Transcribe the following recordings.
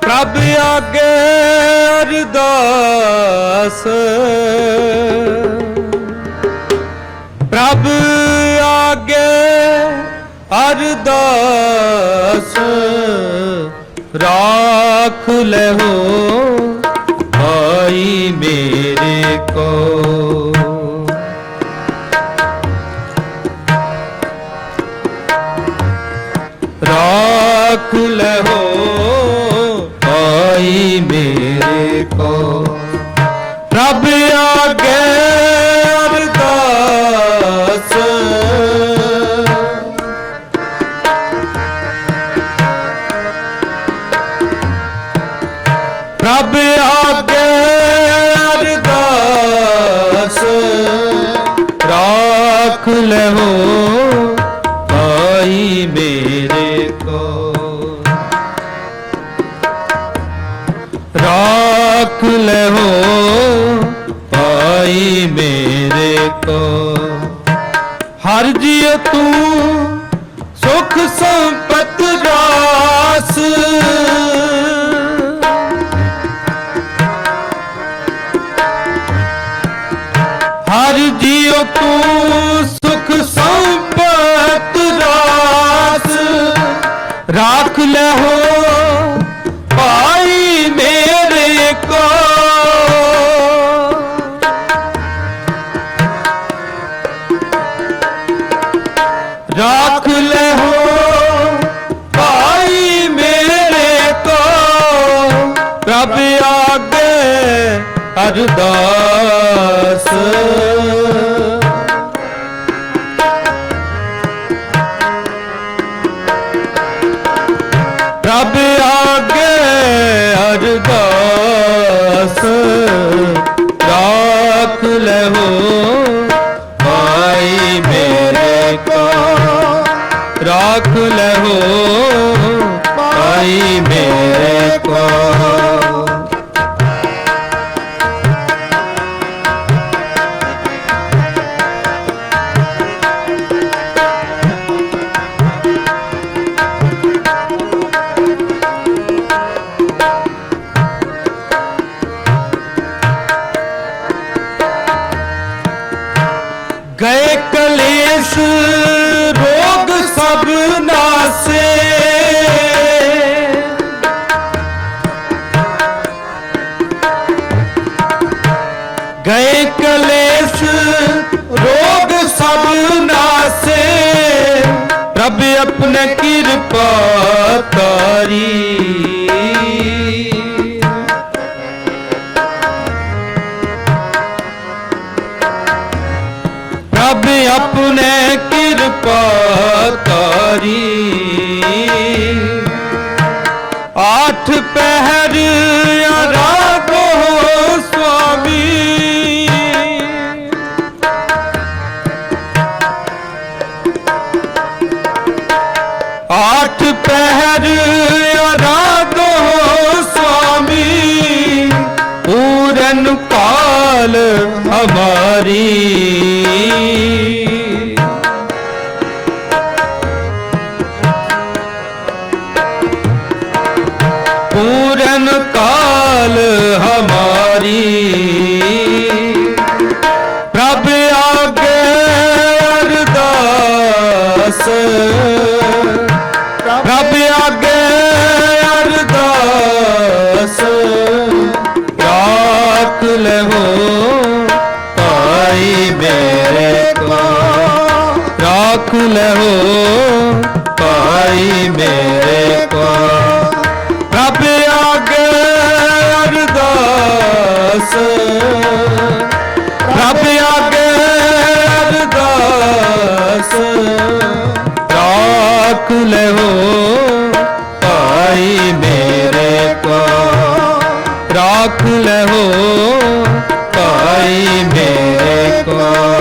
ਪ੍ਰਭ ਆਗੇ ਅਰਦਾਸ। ਪ੍ਰਭ ਆਗੇ ਅਰਦਾਸ। ਰਾਖ ਲਹੋ ਭਾਈ ਮੇਰੇ ਕੋ। ਮੇਰੇ ਕੋ ਰੱਬ ਆਗੇ ਹਰ ਤੂੰ ਸੁਖ ਸੰਪਤ ਰਾਸ ਹਰ ਜੀਉ ਤੂੰ ਸੁਖ ਸੰਪਤ ਰਾਸ ਰਾਖ ਲਹੋ ਭਾਈ ਰਾਖ ਲਹੋ ਭਾਈ ਮੇਰੇ ਕੋ ਪ੍ਰਭ ਆਗੇ ਅਰਦਾਸ। ਰਾਖ ਲਹੋ ਭਾਈ ਮੇਰੇ ਕੋ। ਆਪਣੇ ਕਿਰਪਾ ਤਾਰੀ ਪ੍ਰਭ ਆਪਣੇ ਕਿਰਪਾ ਤਾਰੀ ਆਠ ਪਹਿਰ ਕਾਲ ਹਮਾਰੀ। ਰਾਖ ਲਹੋ ਭਾਈ ਮੇਰੇ ਕੋ ਰੱਬ ਆਗੇ ਅਰਦਾਸ। ਰੱਬ ਆਗੇ ਅਰਦਾਸ। ਰਾਖ ਲਹੋ ਭਾਈ ਮੇਰੇ ਕੋ ਰਾਖ ਲਹੋ ਭਾਈ ਮੇਰੇ ਕੋ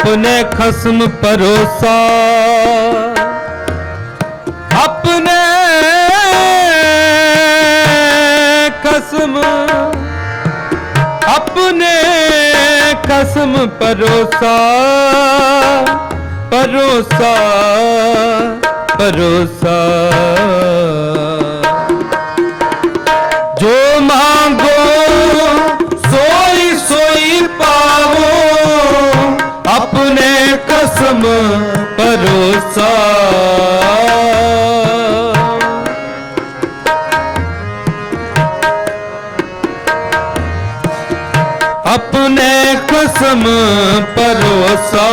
अपने खस्म परोसा अपने खस्म अपने खस्म परोसा परोसा परोसा ਖਸਮ ਭਰੋਸਾ ਆਪਣੇ ਖਸਮ ਭਰੋਸਾ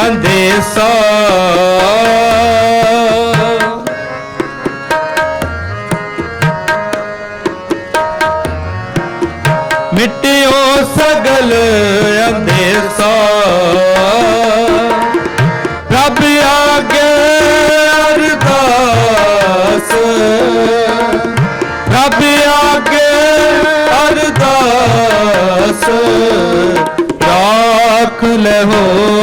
ਅੰਦੇਸਾ ਮਿਟਿਓ ਸਗਲ ਅੰਦੇਸਾ ਰੱਬ ਆਗੇ ਅਰਦਾਸ। ਰੱਬ ਆਗੇ ਅਰਦਾਸ। ਰਾਖ ਲਹੋ ਭਾਈ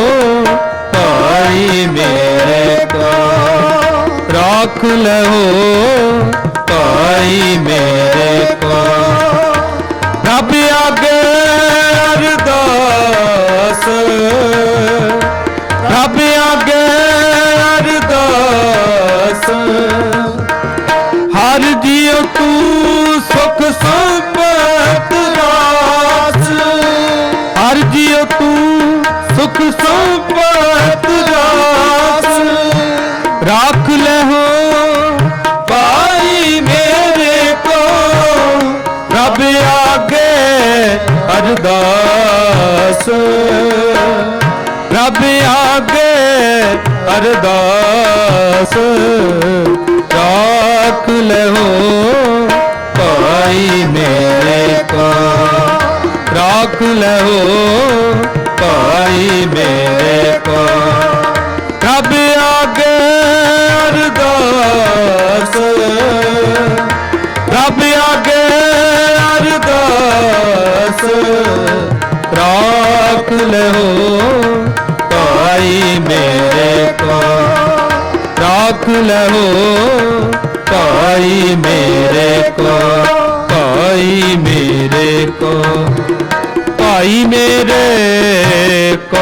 ਰੱਖ ਲੈ ਹੋ ਭਾਈ ਮੇਰੇ ਕੋ ਰੱਬ ਆਗੇ ਅਰਦਾਸ। ਰੱਬ ਆਗੇ ਅਰਦਾਸ। ਰਾਖ ਲਹੋ ਭਾਈ ਮੇਰੇ ਕੋ ਰਾਖ ਲਹੋ ਭਾਈ ਲਹੋ ਭਾਈ ਮੇਰੇ ਕੋ ਭਾਈ ਮੇਰੇ ਕੋ ਭਾਈ ਮੇਰੇ ਕੋ।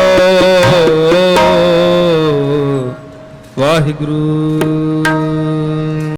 ਵਾਹਿਗੁਰੂ।